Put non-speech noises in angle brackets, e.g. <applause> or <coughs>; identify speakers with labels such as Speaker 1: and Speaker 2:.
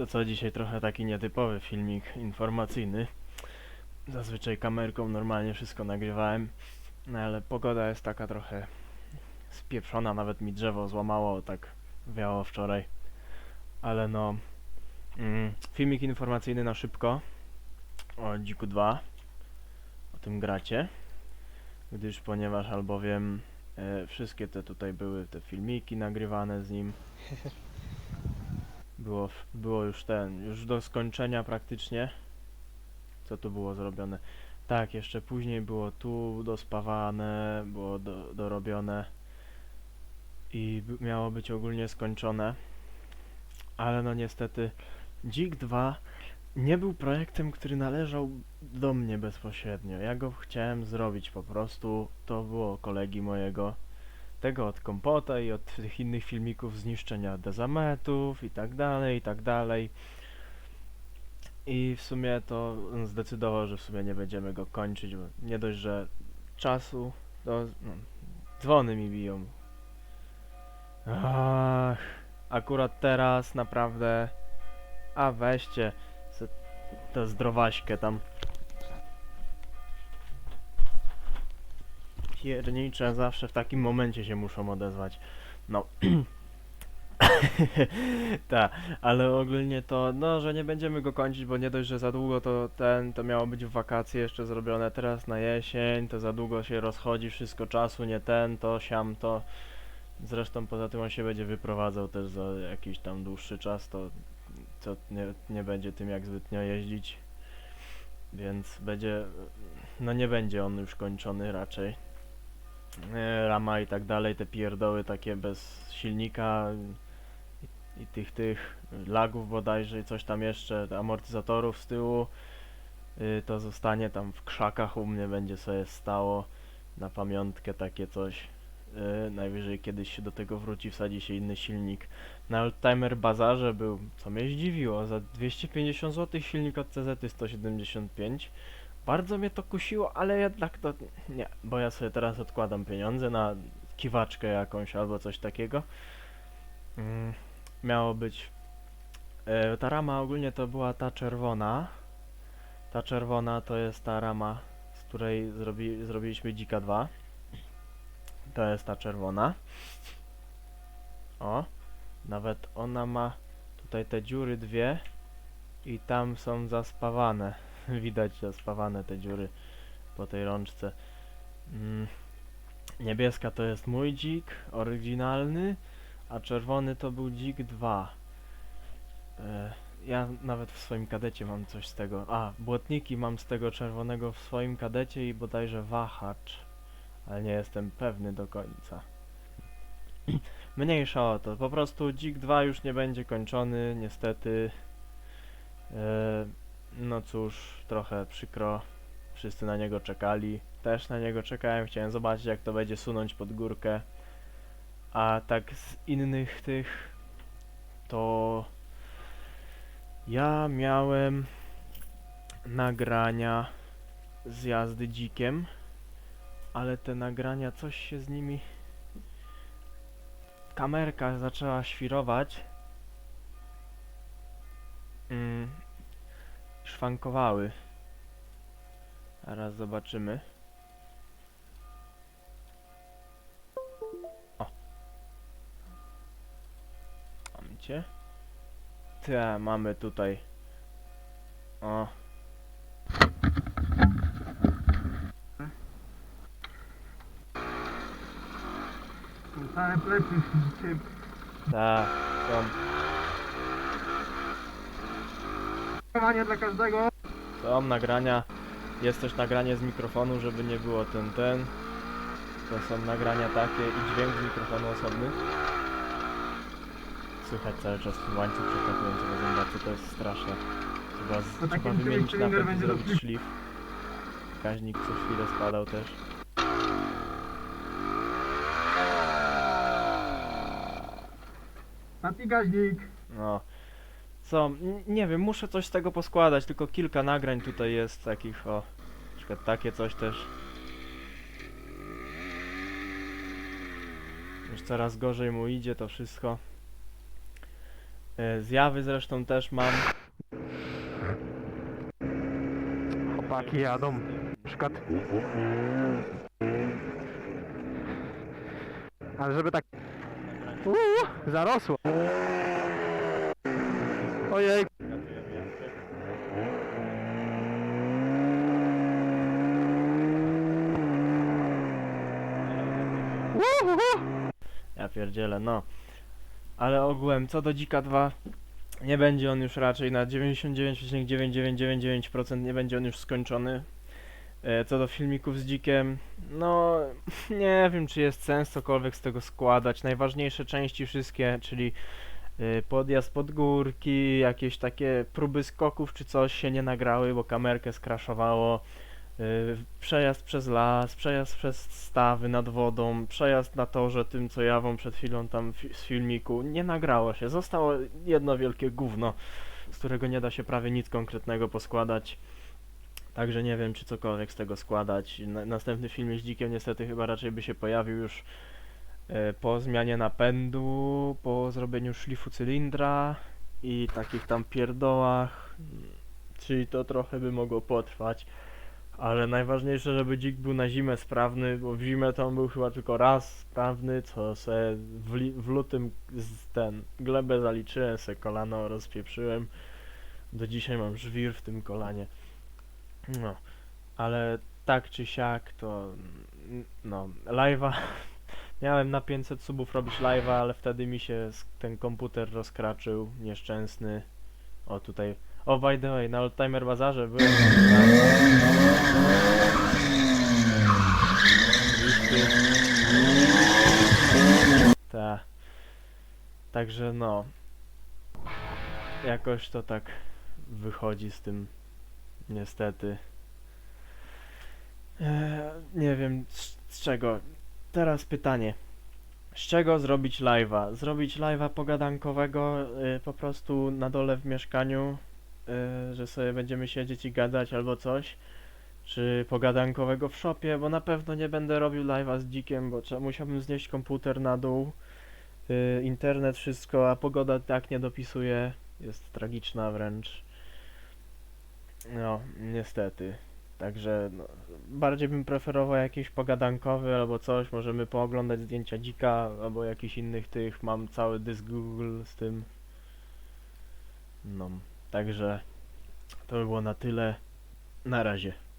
Speaker 1: To co dzisiaj trochę taki nietypowy filmik informacyjny. Zazwyczaj kamerką normalnie wszystko nagrywałem, no ale pogoda jest taka trochę spieprzona, nawet mi drzewo złamało, tak wiało wczoraj. Ale no, mm, filmik informacyjny na szybko o Dziku 2, o tym gracie, gdyż ponieważ albowiem e, wszystkie te tutaj były te filmiki nagrywane z nim. <laughs> Było, było już ten, już do skończenia praktycznie. Co tu było zrobione? Tak, jeszcze później było tu dospawane, było do, dorobione i miało być ogólnie skończone. Ale no niestety Dzik 2 nie był projektem, który należał do mnie bezpośrednio. Ja go chciałem zrobić po prostu. To było kolegi mojego tego od kompota i od tych innych filmików zniszczenia dezametów i tak dalej, i tak dalej. I w sumie to zdecydował, że w sumie nie będziemy go kończyć, bo nie dość, że czasu, to no, dzwony mi biją. Ach, akurat teraz naprawdę, a weźcie tę zdrowaśkę tam. Piernicze zawsze w takim momencie się muszą odezwać. No. <coughs> Tak, ale ogólnie to, no, że nie będziemy go kończyć, bo nie dość, że za długo to ten, to miało być w wakacje jeszcze zrobione, teraz na jesień, to za długo się rozchodzi wszystko czasu, nie ten, to, siam, to. Zresztą poza tym on się będzie wyprowadzał też za jakiś tam dłuższy czas, to co nie, nie będzie tym jak zbytnio jeździć. Więc będzie, no nie będzie on już kończony raczej. E, Rama i tak dalej, te pierdoły takie bez silnika i, i tych tych lagów bodajże i coś tam jeszcze, amortyzatorów z tyłu. Y, to zostanie tam w krzakach u mnie będzie sobie stało na pamiątkę takie coś. Y, najwyżej kiedyś się do tego wróci, wsadzi się inny silnik. Na Oldtimer Bazarze był, co mnie zdziwiło, za 250 zł silnik od CZ 175. Bardzo mnie to kusiło, ale jednak to nie, bo ja sobie teraz odkładam pieniądze na kiwaczkę jakąś albo coś takiego. Mm, miało być. E, ta rama ogólnie to była ta czerwona. Ta czerwona to jest ta rama, z której zrobi, zrobiliśmy Dzika 2. To jest ta czerwona. O, nawet ona ma tutaj te dziury dwie i tam są zaspawane. <laughs> Widać zaspawane te dziury po tej rączce. Mm. Niebieska to jest mój dzik, oryginalny, a czerwony to był dzik 2. E, ja nawet w swoim kadecie mam coś z tego. A, błotniki mam z tego czerwonego w swoim kadecie i bodajże wahacz, ale nie jestem pewny do końca. <clears throat> Mniejsza o to, po prostu dzik 2 już nie będzie kończony, niestety. E, no cóż, trochę przykro. Wszyscy na niego czekali. Też na niego czekałem, chciałem zobaczyć jak to będzie sunąć pod górkę. A tak z innych tych to ja miałem nagrania z jazdy dzikiem, ale te nagrania coś się z nimi kamerka zaczęła świrować. Mm, szwankowały. Zaraz zobaczymy. O. Mam cię. Te, mamy tutaj. O.
Speaker 2: Całe plecy z tym.
Speaker 1: Ta, są,
Speaker 2: Skierowanie dla każdego.
Speaker 1: są nagrania. Jest też nagranie z mikrofonu, żeby nie było ten, ten. To są nagrania takie i dźwięk z mikrofonu osobny. Słychać cały czas łańcuch przekazującego zębacy, to jest straszne. Trzeba, z, trzeba wymienić napęd i
Speaker 2: będzie
Speaker 1: zrobić
Speaker 2: szlif-
Speaker 1: szlif. Co chwilę spadał też.
Speaker 2: Mati gaźnik.
Speaker 1: No. Co? Nie wiem, muszę coś z tego poskładać, tylko kilka nagrań tutaj jest takich, o. Na przykład takie coś też. Już coraz gorzej mu idzie to wszystko. E, Zjawy zresztą też mam.
Speaker 2: Chłopaki jadą. Na przykład. Ale żeby tak. Uuu, zarosło. Ojej.
Speaker 1: Ja pierdzielę, no. Ale ogółem, co do Dzika 2, nie będzie on już raczej na 99,9999% nie będzie on już skończony. E, Co do filmików z Dzikiem, no <laughs> nie wiem, czy jest sens cokolwiek z tego składać. Najważniejsze części wszystkie, czyli podjazd pod górki, jakieś takie próby skoków czy coś się nie nagrały, bo kamerkę skraszowało. Y, Przejazd przez las, przejazd przez stawy nad wodą, przejazd na torze tym, co ja wam przed chwilą tam z filmiku, nie nagrało się. Zostało jedno wielkie gówno, z którego nie da się prawie nic konkretnego poskładać. Także nie wiem, czy cokolwiek z tego składać. Na, następny film z Dzikiem niestety chyba raczej by się pojawił już po zmianie napędu, po zrobieniu szlifu cylindra i takich tam pierdołach. Czyli to trochę by mogło potrwać. Ale najważniejsze, żeby dzik był na zimę sprawny, bo w zimę to on był chyba tylko raz sprawny, co se w, w lutym z ten glebę zaliczyłem, se kolano rozpieprzyłem. Do dzisiaj mam żwir w tym kolanie. No, ale tak czy siak to no, live'a miałem na 500 subów robić live'a, ale wtedy mi się ten komputer rozkraczył, nieszczęsny. O tutaj, o by the way, na Oldtimer Bazarze byłem. Ta. Także no. Jakoś to tak wychodzi z tym. Niestety. Eee, nie wiem z, z czego. Teraz pytanie. Z czego zrobić live'a? Zrobić live'a pogadankowego y, po prostu na dole w mieszkaniu, y, że sobie będziemy siedzieć i gadać albo coś? Czy pogadankowego w shopie? Bo na pewno nie będę robił live'a z dzikiem, bo trzeba, musiałbym znieść komputer na dół, y, internet, wszystko, a pogoda tak nie dopisuje. Jest tragiczna wręcz. No, niestety. Także no, bardziej bym preferował jakiś pogadankowy albo coś. Możemy pooglądać zdjęcia dzika albo jakichś innych tych. Mam cały dysk Google z tym. No, także to by było na tyle. Na razie.